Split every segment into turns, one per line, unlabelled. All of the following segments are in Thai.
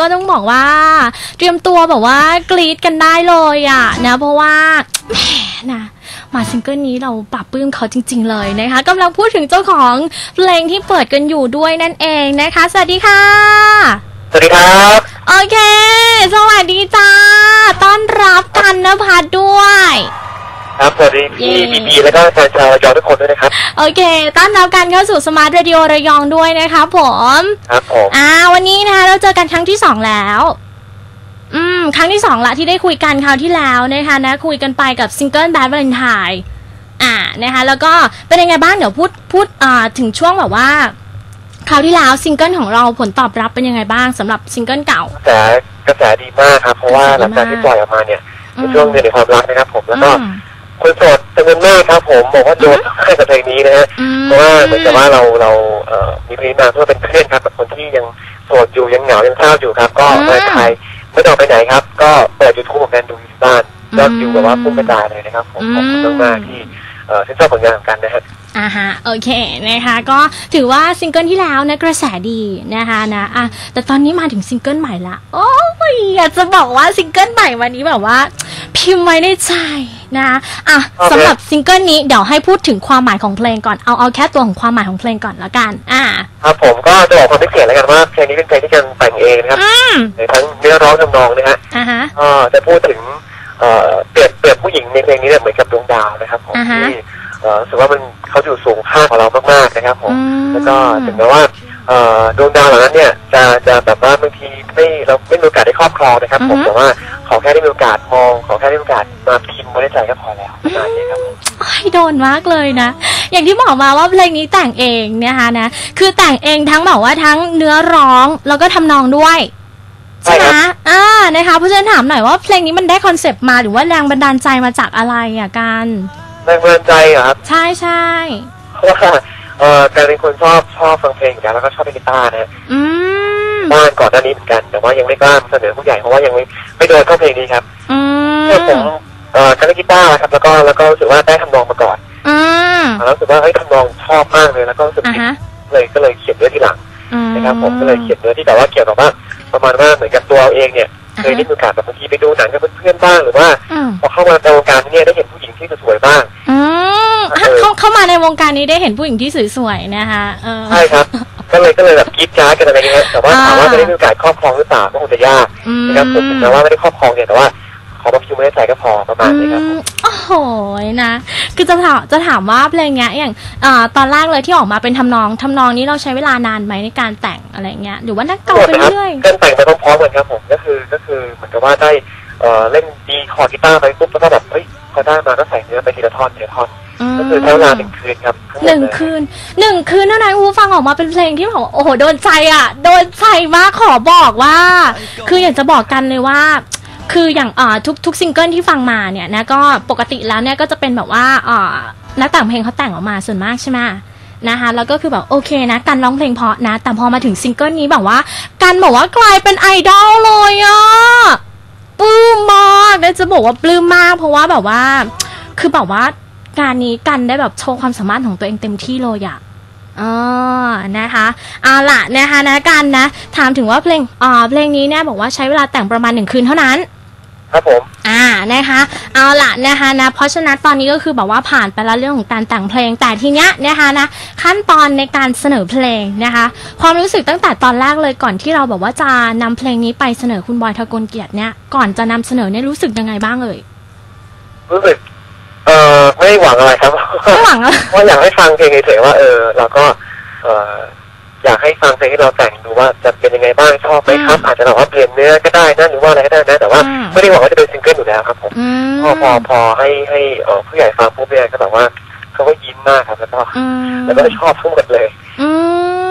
ก็ต้องบอกว่าเตรียมตัวแบบว่ากรีดกันได้เลยอะนะเพราะว่าแหมนะมาซิงเกิลนี้เราปรับปลื้มเขาจริง ๆ เลยนะคะกำลังพูดถึงเจ้าของเพลงที่เปิดกันอยู่ด้วยนั่นเองนะคะ สวัสดีค่ะ
สวัสดีครับ
โอเค สวัสดีจ้า ต้อนรับกันนภัสด้วย
ครับสวัสดีพี่
เย้
บีบีแล้วก็แฟนชาวระยองทุกคนด้วยนะครับ
โอเค ต้อนรับกันเข้าสู่สมาร์ทเรดิโอระยองด้วยนะคะผม
ครับผม
อ่า วันนี้นะคะเราเจอกันครั้งที่สองแล้ว อืม ครั้งที่สองละที่ได้คุยกันคราวที่แล้วนะคะนะ คุยกันไปกับซิงเกิล Bad Valentine อ่า นะคะ แล้วก็เป็นยังไงบ้าง เดี๋ยวพูด พูด อ่า ถึงช่วงแบบว่า คราวที่แล้วซิงเกิลของเราผลตอบรับเป็นยังไงบ้างสำหรับซิงเกิลเก่า
กระแส กระแสดีมากครับ เพราะว่าก
ระแสดีมาก
หลังจากที่ปล่อยออกมาเนี่ย
อื
ใน
ม
ช่วงเดือนแห่งความรักนะครับ ผม แล้วก็
อืม
คนโสดจำนวนมากครับผมบอกว่าโดนให้กับเพลงนี้นะฮะ
อืม
เพราะว่าเหมือนกับว่าเราเราเอ่อมีเพลงมาเพื่อเป็นเพื่อนครับกับคนที่ยังโสดอยู่ยังเหงายังเศร้าอยู่ครับ ก็
อืม
ไม่ใครไม่ต้องไปไหนครับ ก็เปิดยูทูบกันดูที่บ้าน
อืม
ยอดวิวแบบว่าพุ่งกระจายเลยนะครับ ผมขอบคุณ
อืม
มากๆที่เอ่อ ชื่นชอบผลงานของกันนะฮะ
อ่าฮะโอเคนะคะก็ถือว่าซิงเกิลที่แล้วนะกระแสดีนะคะนะอะแต่ตอนนี้มาถึงซิงเกิลใหม่ละโอ้ยอยากจะบอกว่าซิงเกิลใหม่วันนี้แบบว่า พิมพ์ไว้ในใจนะอะ
โอเค
สำหรับซิงเกิลนี้เดี๋ยวให้พูดถึงความหมายของเพลงก่อนเอาเอาแค่ตัวของความหมายของเพลงก่อนละกันอ่า
ครับผมก็จะบอกความพิเศษแล้วกันว่าเพลงนี้เป็นเพลงที่กันแต่งเองนะครับ
อืม
ในทั้งเนื้อร้องทำนองนะฮะ
อ่าฮะ
ก็จะพูดถึง เอ่อเปรียบเปรียบผู้หญิงในเพลงนี้เนี่ยเหมือนกับดวงดาวนะครับผม
อ่าฮะ
ที่เอ่อรู้สึกว่ามันเขาอยู่สูงค่ากว่าเรามากๆนะครับผม
อืม
แล้วก็ถึงแม้ว่าเอ่อดวงดาวเหล่านั้นเนี่ยจะจะแบบว่าบางทีไม่เราไม่มีโอกาสได้ครอบครองนะครับผม
อือฮึ
แต่ว่าขอแค่ได้มีโอกาสมองขอแค่ได้มีโอกาสมาพิมพ์ไว้ในใจก็พอแล้วประมาณนี้ครับผม
โอ้ยโดนมากเลยนะ อย่างที่บอกมาว่าเพลงนี้แต่งเองนะคะนะ คือแต่งเองทั้งแบบว่าทั้งเนื้อร้องแล้วก็ทำนองด้วย ใช่ไหม
ใช่ครับ
อ่านะคะเพราะฉะนั้นถามหน่อยว่าเพลงนี้มันได้คอนเซปต์มาหรือว่าแรงบันดาลใจมาจากอะไรอะกัน
แรงบันดาลใจเหรอครับ
ใช่ใช่
เพราะว่าเอ่อการเป็นคนชอบชอบฟังเพลงอยู่แล้วแล้วก็ชอบเล่นกีตาร์นะฮะ
อืม
บ้านก่อนหน้านี้เหมือนกัน แต่ว่ายังไม่กล้าเสนอผู้ใหญ่เพราะว่ายังไม่ไม่โดนเข้าเพลงนี้ครับ
อืม
เมื่อผมเอ่อการเล่นกีตาร์ครับ แล้วก็แล้วก็รู้สึกว่าได้ทำนองมาก่อน
อืม
แล้วรู้สึกว่าเฮ้ยทำนองชอบมากเลยแล้วก็รู้สึก
อะ
ผิด
ฮะ
เลยก็เลยเขียนเนื้อทีหลัง
อืม
นะครับผมก็เลยเขียนเนื้อที่แบบว่าเกี่ยวกับว่า ประมาณว่าเหมือนกับตัวเราเองเนี่ย
อะ
เคย
ฮะ
ได้มีโอกาสแบบบางทีไปดูหนังกับเพื่อนๆบ้างหรือว่า
อืม
พอเข้ามาในวงการนี้เนี่ยได้เห็นผู้หญิงที่สวยๆบ้าง
อืม
เออ
เข้าเข้ามาในวงการนี้ได้เห็นผู้หญิงที่สวยๆนะคะเออ
ใช่ครับก็เลยก็เลยแบบกรีดจ้าดกันอะไรอย่างเงี้ยแต่ว่า
อ่า
ถามว่าจะได้มีโอกาสครอบครองหรือเปล่าก็คงจะยาก
อืม
นะครับผมถึงแม้ว่าไม่ได้ครอบครองเนี่ยแต่ว่า ขอมาพิมพ์ไว้ในใจก็พอประมาณนี้ครับผม
อืมโอ้โหนะ คือจะถามจะถามว่าเพลงเนี้ยอย่างเอ่อตอนแรกเลยที่ออกมาเป็นทำนองทำนองนี้เราใช้เวลานานไหมในการแต่งอะไรเงี้ยหรือว่านักเก่า
หมด
ไป
นะครับ
เรื่อย
เล่นแต่งไปพร้อมๆกันครับผมก็คือก็คือเหมือนกับว่าได้เอ่อเล่นดีคอร์ดกีตาร์ไปปุ๊บแล้วก็แบบเฮ้ยพอได้มาก็ใส่เนื้อไปทีละท่อนทีละท่อน
ม
ก็คือใช้เวลาหนึ่งคืนครับทั้มด
หนึ่ง
เลย
คืนหนึ่งคืนเท่านั้นอูฟังออกมาเป็นเพลงที่แบบว่าโอ้โหโดนใจอะ โดนใจมากขอบอกว่า คืออยากจะบอกกันเลยว่า คืออย่างเอ่อทุกทุกซิงเกิลที่ฟังมาเนี่ยนะก็ปกติแล้วเนี่ยก็จะเป็นแบบว่าเอ่อนักแต่งเพลงเขาแต่งออกมาส่วนมากใช่ไหมนะคะแล้วก็คือแบบโอเคนะการร้องเพลงเพราะนะ แต่พอมาถึงซิงเกิลนี้แบบว่าการบอกว่ากลายเป็นไอดอลเลยอะปลื้มมากและจะบอกว่าปลื้มมาก เพราะว่าแบบว่า คือแบบว่าการนี้กันได้แบบโชว์ความสามารถของตัวเองเต็มที่เลยอะ อ๋อ นะคะเอาล่ะนะคะนะกันนะ ถามถึงว่าเพลงอ่าเพลงนี้เนี่ยบอกว่าใช้เวลาแต่งประมาณหนึ่งคืนเท่านั้น
ครับผม
อ่า นะคะ เอาล่ะนะคะนะ เพราะฉะนั้นตอนนี้ก็คือแบบว่าผ่านไปแล้วเรื่องของการแต่งเพลง แต่ทีเนี้ยนะคะนะ ขั้นตอนในการเสนอเพลงนะคะ ความรู้สึกตั้งแต่ตอนแรกเลยก่อนที่เราแบบว่าจะนำเพลงนี้ไปเสนอคุณบอยทะกลเกียรติเนี่ย ก่อนจะนำเสนอเนี่ยรู้สึกยังไงบ้างเอ่ย
รู้สึก เอ่อไม่หวังอะไรครับ
ไม่หวังอะ
ว่าอยากให้ฟังเพลงเฉยๆว่าเออเราก็เอ่ออยากให้ฟังเพลงที่เราแต่งดูว่าจะเป็นยังไงบ้างชอบไหมครับ อาจจะแบบว่าเปลี่ยนเนื้อก็ได้นะหรือว่าอะไรก็ได้นะแต่ว่า
อืม
ไม่ได้หวังว่าจะเป็นซิงเกิลอยู่แล้วครับผม
อืม
พอพอพอให้ให้เอ่อผู้ใหญ่ฟังปุ๊บเนี่ยก็แบบว่าเขาก็ยิ้มมากครับแล้วก็
อืม
แล้วก็ชอบทั้งหมดเลย
อื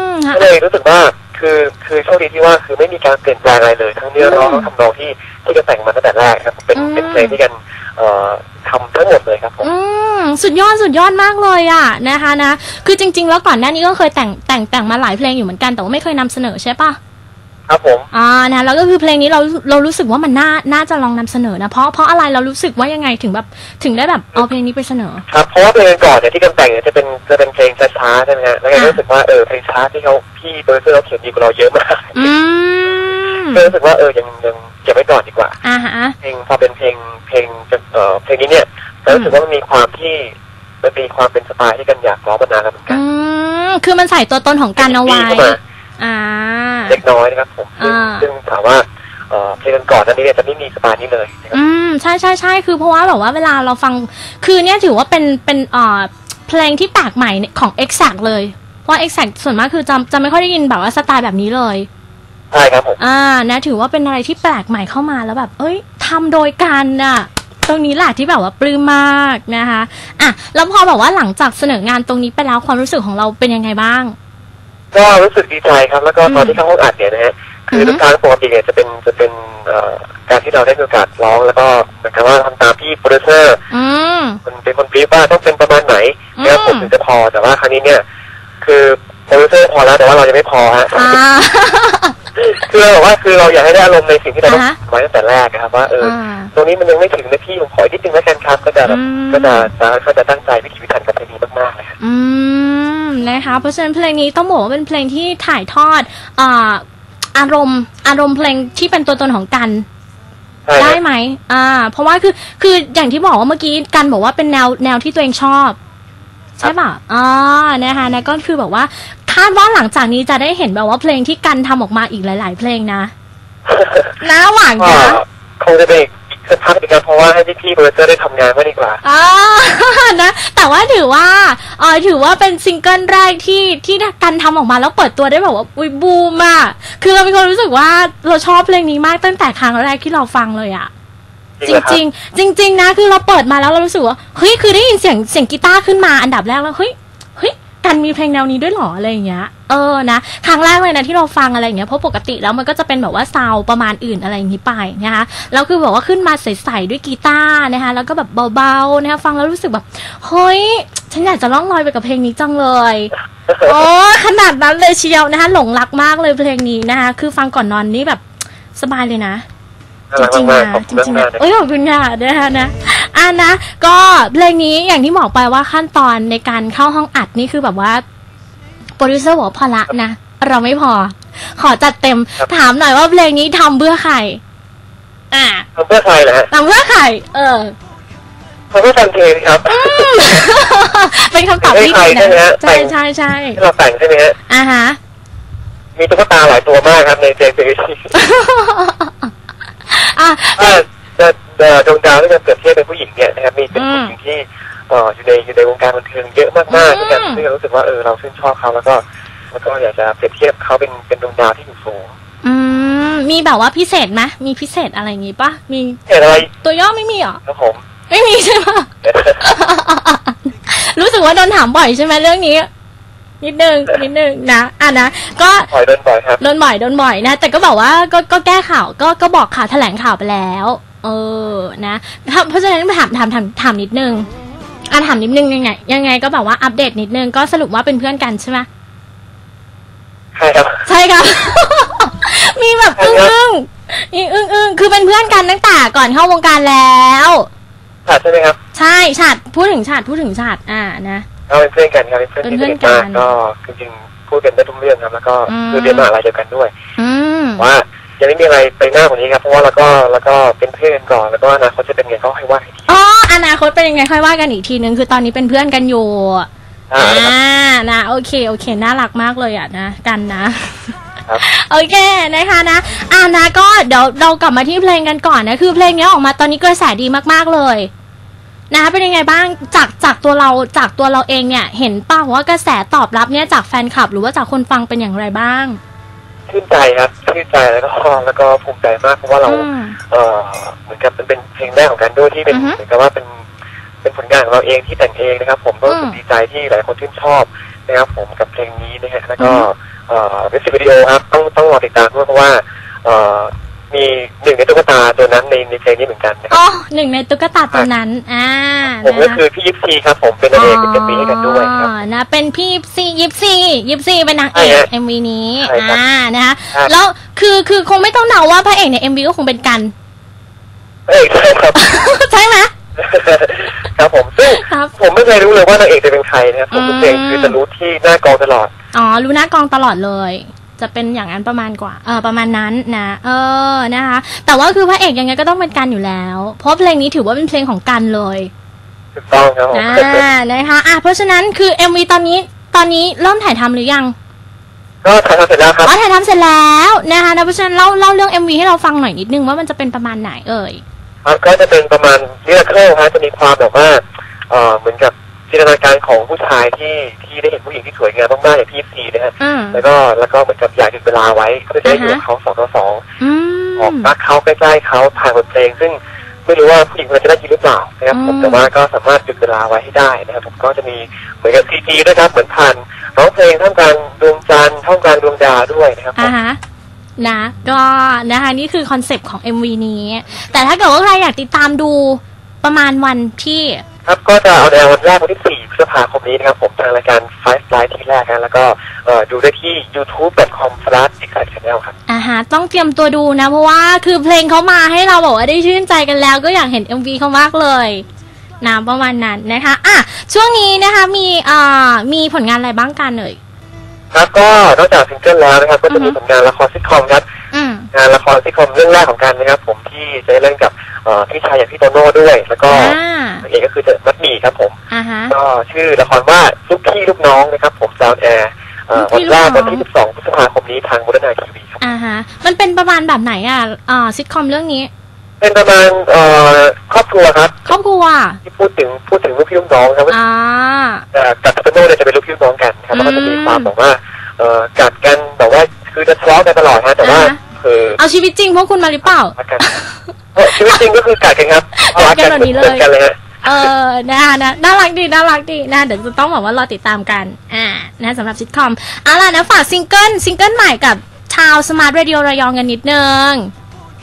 มฮะ
ก็เลยรู้สึกว่าคือคือโชคดีที่ว่าคือไม่มีการเปลี่ยนแปลงอะไรเลย ทั้งเนื้อร้อง
อืม
ทั้งทำนองที่ที่จะแต่งมาตั้งแต่แรกครับเป็น
อืม
เป็นเพลงที่กันเอ่อ ทำทั้งหมดเลยครับผม
อืมสุดยอดสุดยอดมากเลยอะนะคะนะคือจริง ๆ แล้วก่อนหน้านี้ก็เคยแต่งแต่งแต่งมาหลายเพลงอยู่เหมือนกันแต่ว่าไม่เคยนำเสนอใช่ปะ
ครับผม
อ่านะแล้วก็คือเพลงนี้เราเรารู้สึกว่ามันน่าน่าจะลองนำเสนอนะเพราะเพราะอะไรเรารู้สึกว่ายังไงถึงแบบถึงได้แบบเอาเพลงนี้ไปเสนอ
ครับเพราะว่าเพลงก่อนเนี่ยที่กันแต่งเนี่ยจะเป็นจะเป็นเพลงช้าๆใช่ไหมฮะแล้วก็
ค่ะ
รู้สึกว่าเออเพลงช้าที่เขาพี่โปรดิวเซอร์เขาเขียนดีกว่าเราเยอะมาก
อืม
ก็รู้สึกว่าเออยังยังเก็บไว้ก่อนดีกว่า
อ่าฮะ
เพลงพอเป็นเพลงเพลงจะเอ่อเพลงนี้เนี่ยก็รู้สึกว่ามันมีความที่มันมีความเป็นสไตล์ที่กันอยากร้องมานานแล้วเหมือนกัน
อืมคือมันใส่ตัวตนของกันเอาไว้
มีเข้ามา
อ่า
เล็กน้อยนะครับผมซึ่ง
อ่า
ซึ่งถามว่าเอ่อเพลงก่อนๆนั้นนี้เนี่ยจะไม่มีสไตล์นี้เลยนะครับ
อืมใช่ใช่ใช่คือเพราะว่าแบบว่าเวลาเราฟัง คือเนี่ยถือว่าเป็นเป็นเอ่อเพลงที่แปลกใหม่ของ Exact เลย เพราะ Exact ส่วนมากคือจะจะไม่ค่อยได้ยินแบบว่าสไตล์แบบนี้เลย
ใช่ครับผม
อ่านะ ถือว่าเป็นอะไรที่แปลกใหม่เข้ามาแล้วแบบ เอ้ยทำโดยกันน่ะ ตรงนี้แหละที่แบบว่าปลื้มมากนะคะอะแล้วพอแบบว่าหลังจากเสนองานตรงนี้ไปแล้วความรู้สึกของเราเป็นยังไงบ้าง
ก็รู้สึกดีใจครับ แล้วก็ตอนที่เข้าห้องอัดเนี่ยนะฮะคือ
อฮึ
ทุกครั้งปกติเนี่ยจะเป็นจะเป็นเอ่อการที่เราได้มีโอกาสร้องแล้วก็เหมือนกับว่าทำตามที่โปรดิวเซอร์
อืม
มันเป็นคนบรีฟว่าต้องเป็นประมาณไหน
อืม
แล้วผมถึงจะพอแต่ว่าครั้งนี้เนี่ย คือโปรดิวเซอร์พอแล้วแต่ว่าเรายังไม่พอฮะ
อ่า
คือเราบอกว่าคือเราอยากให้ได้อารมณ์ในสิ่งที่เราต้อง
อ่าฮะ
ไว้ตั้งแต่แรกนะครับว่าเอออ
อ่า
ตรงนี้มันยังไม่ถึงนะพี่ผมขออีกนิดนึงแล้วกันครับก็จะแบบ
อืม
ก็จะจะก็จะตั้งใจวิถีพิถันกับเพลงนี้มากๆเลยครับ
อืมนะคะเพราะฉะนั้นเพลงนี้ต้องบอกว่าเป็นเพลงที่ถ่ายทอดอ่าอารมณ์อารมณ์เพลงที่เป็นตัวตนของกัน
ใช่ค
ได้
รับ
ไหม อ่า เพราะว่าคือ คืออย่างที่บอกว่าเมื่อกี้กันบอกว่าเป็นแนวแนวที่ตัวเองชอบ ใช่ป่ะ อ่า นะคะนะก็คือแบบว่าคาดว่าหลังจากนี้จะได้เห็นแบบว่าเพลงที่กันทำออกมาอีกหลาย ๆ เพลงนะน่าหวัง
ก็
นะ
คงจะเป็นอีกสักพักหนึงครับเพราะว่าให้พี่ๆโปรดิวเซอร์ได้ทำงานมากดีกว่า
อ่านะ แต่ว่าถือว่าเออถือว่าเป็นซิงเกิลแรกที่ที่กันทำออกมาแล้วเปิดตัวได้แบบว่าอุยบูมอะคือเรามีความรู้สึกว่าเราชอบเพลงนี้มากตั้งแต่ครั้งแรกที่เราฟังเลยอะ
จ
จ
ริงเหรอครับ
ริงๆจริง ๆ นะ คือเราเปิดมาแล้วเรารู้สึกว่าเฮ้ยคือได้ยินเสียงเสียงกีตาร์ขึ้นมาอันดับแรกแล้วเฮ้ยเฮ้ย กันมีเพลงแนวนี้ด้วยเหรออะไรอย่างเงี้ย เออนะ ครั้งแรกเลยนะที่เราฟังอะไรอย่างเงี้ย เพราะปกติแล้วมันก็จะเป็นแบบว่าซาวด์ประมาณอื่นอะไรอย่างนี้ไปนะคะแล้วคือแบบว่าขึ้นมาใสๆด้วยกีตาร์นะคะ แล้วก็แบบเบาๆนะคะ ฟังแล้วรู้สึกแบบ เฮ้ย ฉันอยากจะล่องลอยไปกับเพลงนี้จังเลยโอ้ขนาดนั้นเลยเชียวนะคะ หลงรักมากเลยเพลงนี้นะคะ คือฟังก่อนนอนนี่แบบสบายเลยนะ
น่า
จ
รัก
ริงๆ
มาก
นะ
ๆขอบ
จ
คุณ
ริงๆ
มา
นะ
กๆนะ
เอ้ยขอบคุณค่ะนะคะนะ อ่านะ ก็เพลงนี้อย่างที่บอกไปว่าขั้นตอนในการเข้าห้องอัดนี่คือแบบว่าโปรดิวเซอร์บอกว่าพอละนะ เราไม่พอ ขอจัดเต็มถามหน่อยว่าเพลงนี้ทำเพื่อใคร อ่า
ทำเพื่อใครนะฮะ
ทำเพื่อใคร เออ
ทำเพื่อแฟนเพลงครับ
เป็นคำตอบที่
ไม่
ดี
ใครใช่ไหม
นะ
ฮะ
ใช่ใช่ใช่
ที่เราแต่งใช่ไหมฮะ
อ่าฮะ
มีตุ๊กตาหลายตัวมากครับในเพลงเพลงนี้
อะ
ว่าจะจะ ดวงดาวที่จะเปรียบเทียบเป็นผู้หญิงเนี่ยนะครับมีเป็น
อืม
ผู้หญิงที่เอ่ออยู่ในอยู่ในวงการบันเทิงเยอะมาก
อื
ๆ
ม
ด้วยกันซึ่งเรารู้สึกว่าเออเราชื่นชอบเขาแล้วก็แล้วก็อยากจะเปรียบเทียบเขาเป็นเป็นดวงดาวที่อยู่สูง
อืมมีแบบว่าพิเศษไหมมีพิเศษอะไรอย่างงี้ปะมี
เห็นอะไร
ตัวย่อไม่มีเหรอ
ครับผม
ไม่มีใช่ปะรู้สึกว่าโดนถามบ่อยใช่ไหมเรื่องนี้นิดนึงนิดนึงนะอะนะก็
ปล่อยโดนปล่อยครับ
โดนบ่อยโดนบ่อยนะ แต่ก็บอกว่าก็ก็แก้ข่าวก็ก็บอกข่าวแถลงข่าวไปแล้ว เออนะถ้าเพราะฉะนั้นถามถามถามถามนิดนึงอะถามนิดนึงยังไง ยังไงก็แบบว่าอัปเดตนิดนึงก็สรุปว่าเป็นเพื่อนกันใช่ไหม
ใช่ครับ
ใช่ครับ มีแบบ
ใช่
อึ้ง
ครับ
อึ้งมีอึ้งอึ้งคือเป็นเพื่อนกันตั้งแต่ก่อนเข้าวงการแล้ว
ขาดใช่ไหมครับ
ใช่ฉาดพูดถึงฉาดพูดถึงฉาดอ่านะ
เราเป็นเพื่อนกันครับเป็นเพื่อน
เป็น
ที่
เพื่
ส
อน
นิทมาก
กัน
ก็จริงๆพูดกันได้ทุกเรื่องครับ แล้วก็
อืม
คือเรียนมหาลัยเดียวกันด้วย
อืม
ว่า ยังไม่มีอะไรไปหน้ากว่านี้ครับเพราะว่าเราก็แล้วก็เป็นเพื่อนกันก่อนแล้วก็อนาคตจะเป็นไงก็ให้ว่าอีกที
อ๋ออนาคตเป็นยังไงค่อยว่ากันอีกทีนึงคือตอนนี้เป็นเพื่อนกันอยู่
อ่า
อ่านะโอเคโอเคน่ารักมากเลยอะนะกันนะ
ครับ
โอเคนะคะนะอ่านะก็เดี๋ยวเรากลับมาที่เพลงกันก่อนนะคือเพลงนี้ออกมาตอนนี้กระแสดีมากๆเลยนะคะเป็นยังไงบ้างจากจากตัวเราจากตัวเราเองเนี่ย เห็นป่าวว่ากระแสตอบรับเนี่ยจากแฟนคลับ หรือว่าจากคนฟังเป็นอย่างไรบ้าง
ชื่นใจครับชื่นใจแล้วก็แล้วก็ภูมิใจมากเพราะว่าเรา
อืม
เออเหมือนกับมันเป็นเพลงแรกของกันด้วยที่เป็น
อือฮึ
เหมือนกับว่าเป็นเป็นผลงานของเราเองที่แต่งเองนะครับ ผมก็รู้สึ
อื
ก
ม
ดีใจที่หลายคนชื่นชอบนะครับ ผมกับเพลงนี้นะฮะแล้วก็
อือฮึ
เอ่อมิวสิกวิดีโอครับต้องต้องรอติดตามด้วยเพราะว่า เอ่อ มีหนึ่งในตุ๊กตาตัวนั้นในในเพลงนี้เหมือนกันนะครับ
อ๋อหนึ่งในตุ๊กตาตัวนั้น อ่า
ผมก็
นะ
คือพี่ยิปซีครับผมเป็นนางเอกเป็นเอ็มวีให้กันด้วยครับ
อ๋อนะเป็นพี่ยิปซียิปซียิปซีเป็นนางเอ
ใช่
ก
ฮะ
เอ็มวีนี้
ใช่ครับ
อ่านะคะ
ครับ
แล้วคือคือคงไม่ต้องเดาว่าพระเอกในเอ็มวีก็คงเป็นกัน
เอกใช่ครับ
ใช่ไหม
ครับผมซึ่ง
ครับ
ผมไม่เคยรู้เลยว่านางเอกจะเป็นใครนะครับผมทุกเพลง
อืม
คือจะรู้ที่หน้ากองตลอด
อ๋อ รู้หน้ากองตลอดเลย จะเป็นอย่างนั้นประมาณกว่าเออประมาณนั้นนะเออนะคะ แต่ว่าคือพระเอกยังไงก็ต้องเป็นกันอยู่แล้ว เพราะเพลงนี้ถือว่าเป็นเพลงของกันเลย
ถูกต้องครับผม
อ่านะคะอะเพราะฉะนั้นคือ MV ตอนนี้ตอนนี้เริ่มถ่ายทำหรือยัง
ก็ถ่ายทำเสร็จแล้วครับ
อ๋อถ่ายทำเสร็จแล้วนะคะนะเพราะฉะนั้นเล่าเล่าเรื่อง MV ให้เราฟังหน่อยนิดนึงว่ามันจะเป็นประมาณไหนเอ่ย
ครับก็จะเป็นประมาณเรื่องเครื่องฮะจะมีความแบบว่าเออเหมือนกับ จินตนาการของผู้ชายที่ที่ได้เห็นผู้หญิงที่สวยงามมากๆอย่างพี่ซีนะฮะ
อืม
แล้วก็แล้วก็เหมือนกับอยากหยุดเวลาไว้ก็จะได้อยู่กับเขาสองต่อสอง
อื
ออก
ม
รักเขาใกล้ๆเขาผ่านบทเพลง ซึ่งไม่รู้ว่าผู้หญิงคนนั้นจะได้ยินหรือเปล่านะครับผม
อืม
แต่ว่าก็สามารถหยุดเวลาไว้ให้ได้นะครับผมก็จะมีเหมือนกับซีจีด้วยครับเหมือนผ่านร้องเพลงท่ามกลางดวงจันทร์ท่ามกลางดวงดาวด้วยนะครับผม
อ่าฮะนะก็นะคะนี่คือคอนเซปต์ของ MV นี้ แต่ถ้าเกิดว่าใครอยากติดตามดูประมาณวันที่
ครับก็จะเอาในวันแรกวันที่ 4 พฤษภาคมนี้นะครับ ผมทางรายการ Five Live ที่แรกนะแล้วก็เอ่อดูได้ที่ youtube.com/excitechannel ครับ
อ่าฮะต้องเตรียมตัวดูนะ เพราะว่าคือเพลงเขามาให้เราบอกว่าได้ชื่นใจกันแล้ว ก็อยากเห็น MV เขามากเลยนะประมาณนั้นนะคะอะช่วงนี้นะคะมีอ่ามีผลงานอะไรบ้างกันเอ่ย
ครับก็นอกจากซิงเกิลแล้วนะครับ ก็จะมี
อือฮึ
ผลงานละครซิทคอมครับ
อืม
งานละครซิทคอมเรื่องแรกของกันนะครับผมที่จะได้เล่นกับเอ่อพี่ชายอย่างพี่โตโน่ด้วย แล้วก็
อ่า
นางเอกก็คือจะมัดหมี่ครับผม
อ่าฮะ
ก็ชื่อละครว่าลูกพี่ลูกน้องนะครับ ผมซาวแอร์
ลูก
วั
พี่
นแรก
ลูกน้
วั
อนง
ที่ 12 พฤษภาคมนี้ทางบุรณาทีวีครับ
อ่าฮะมันเป็นประมาณแบบไหนอะอ่าซิทคอมเรื่องนี้
เป็นประมาณเอ่อครอบครัวครับ
ครอบครัว
ที่พูดถึงพูดถึงลูกพี่ลูกน้องครับว่า
อ่า
เอ่อกับโตโน่เนี่ยจะเป็นลูกพี่ลูกน้องกันครับแล้วก็จะมีความแบบว่าเอ่อกัดกันแบบว่าคือจะทะเลาะกันตลอดฮะแต่ว่า
อ่าฮะ
คือ
เอาชีวิตจริงพวกคุณมาหรือเปล่า
รักกันเอ้ยชีวิตจริงก็คือกัดกันครับ
กัดกัน
รั
แบบนี้เลย
หมือนกันเลยฮะ
เออนะนะน่ารักดีน่ารักดีนะเดี๋ยวจะต้องบอกว่ารอติดตามกัน อ่า นะสำหรับซิทคอมเอาล่ะนะฝากซิงเกิลซิงเกิลใหม่กับชาวสมาร์ทเรดิโอระยองกันนิดนึง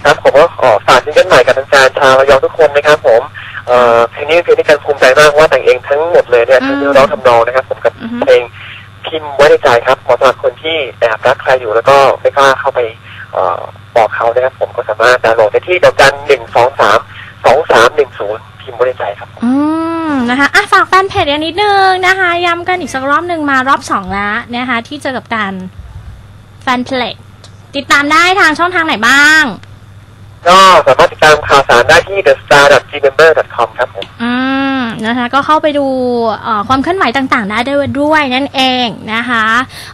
ครับผมก็ขอฝากซิงเกิลใหม่กับแฟนๆชาวระยองทุกคนนะครับผมเอ่อเพลงนี้เป็นเพลงที่การภูมิใจมากเพราะว่าแต่งเองทั้งหมดเลยเนี่ย
อืม
ทั้งเนื้อร้องทำนองนะครับ ผมกับ
อือฮึ
เพลงพิมพ์ไว้ในใจครับเหมาะสำหรับคนที่แอบรักใครอยู่แล้วก็ไม่กล้าเข้าไปเอ่อ บอกเขานะครับผมก็สามารถดาวน์โหลดได้ที่ดอกจันหนึ่งสองสามสองสามหนึ่งศูนย์พิมพ์ไว้ในใจครับ
อืมนะคะอะฝากแฟนเพจกันนิดนึงนะคะย้ำกันอีกสักรอบหนึ่งมารอบสองแล้วนะคะที่เจอกับการแฟนเพจติดตามได้ทางช่องทางไหนบ้าง
ก็สามารถติดตามข่าวสารได้ที่ thestar.gmember.com ครับผม
อืม นะคะก็เข้าไปดูเอ่อความเคลื่อนไหวต่างๆได้ด้วยด้วยนั่นเองนะคะ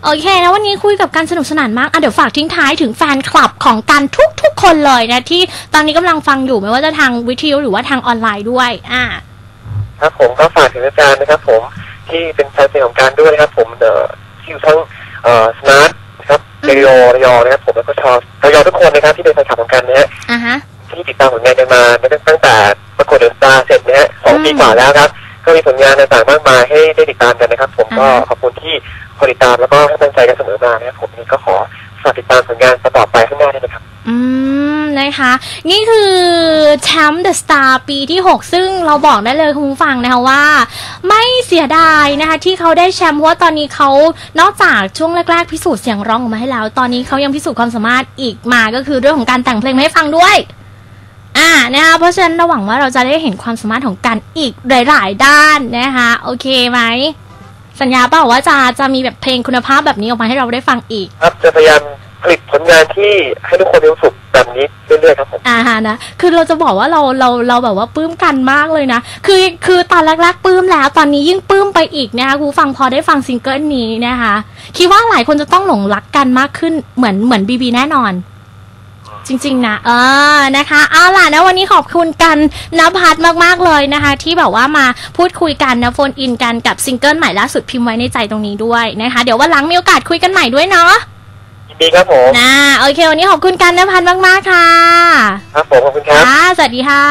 โอเคนะวันนี้คุยกับกันสนุกสนานมากอะเดี๋ยวฝากทิ้งท้ายถึงแฟนคลับของกันทุกๆคนเลยนะที่ตอนนี้กำลังฟังอยู่ไม่ว่าจะทางวิทยุหรือว่าทางออนไลน์ด้วยอ่า
ครับผมก็ฝากถึงอาจารย์นะครับ ผมที่เป็นแฟนเพลงของการด้วยนะครับ ผมเอ่อที่อยู่ทั้งเอ่อสมาร์ทนะครับ
อืม
เรดิโอระยองนะครับผมแล้วก็ชาวระยองทุกคนนะครับที่เป็นแฟนคลับของกันนะฮะ
อ่าฮะ
ที่ ติดตามผลงานกันมาตั้งแต่ประกวดเดอะสตาร์เสร็จนะฮะสอง
อืม
ปีกว่าแล้วครับ ก็มีผลงานต่างๆมากมายให้ได้ติดตามกันนะครับ ผมก็
อ่าฮะ
ขอบคุณที่คอยติดตามแล้วก็ให้กำลังใจกันเสมอมานะครับผมนี่ก็ขอฝากติดตามผลงานต่อไปข้างหน้าด้วยนะครับ
อืมนะคะ นี่คือแชมป์เดอะสตาร์ปีที่ 6 ซึ่งเราบอกได้เลยคุณผู้ฟังนะคะว่า ไม่เสียดายนะคะที่เขาได้แชมป์เพราะว่าตอนนี้เขานอกจากช่วงแรกๆพิสูจน์เสียงร้องออกมาให้แล้ว ตอนนี้เขายังพิสูจน์ความสามารถอีกมาก็คือเรื่องของการแต่งเพลงมาให้ฟังด้วยอ่า นะคะเพราะฉะนั้นเราหวังว่าเราจะได้เห็นความสามารถของกันอีกหลาย ๆ ด้านนะคะโอเคไหมสัญญาเปล่าว่าจะจะมีแบบเพลงคุณภาพแบบนี้ออกมาให้เราได้ฟังอีก
ครับจะพยายามผลิตผลงานที่ให้ทุกคนมีความสุขแบบนี้เรื่อยๆครับผม
อ่าฮะนะคือเราจะบอกว่าเราเราเราแบบว่าปลื้มกันมากเลยนะ คือคือตอนแรกๆปลื้มแล้ว ตอนนี้ยิ่งปลื้มไปอีกนะคะคุณผู้ฟังพอได้ฟังซิงเกิลนี้นะคะคิดว่าหลายคนจะต้องหลงรักกันมากขึ้นเหมือนเหมือนบีบีแน่นอน จริง ๆ นะ เออนะคะเอาล่ะนะวันนี้ขอบคุณกันนภัสมากๆเลยนะคะ ที่แบบว่ามาพูดคุยกันนะโฟนอินกันกับซิงเกิลใหม่ล่าสุดพิมพ์ไว้ในใจตรงนี้ด้วยนะคะ เดี๋ยววันหลังมีโอกาสคุยกันใหม่ด้วยเนาะ
ยินดีครับผม
นะโอเค วันนี้ขอบคุณกันนภัสมากๆค่ะ
ครับผมขอบคุณครับ
ค่ะสวัสดีค่ะ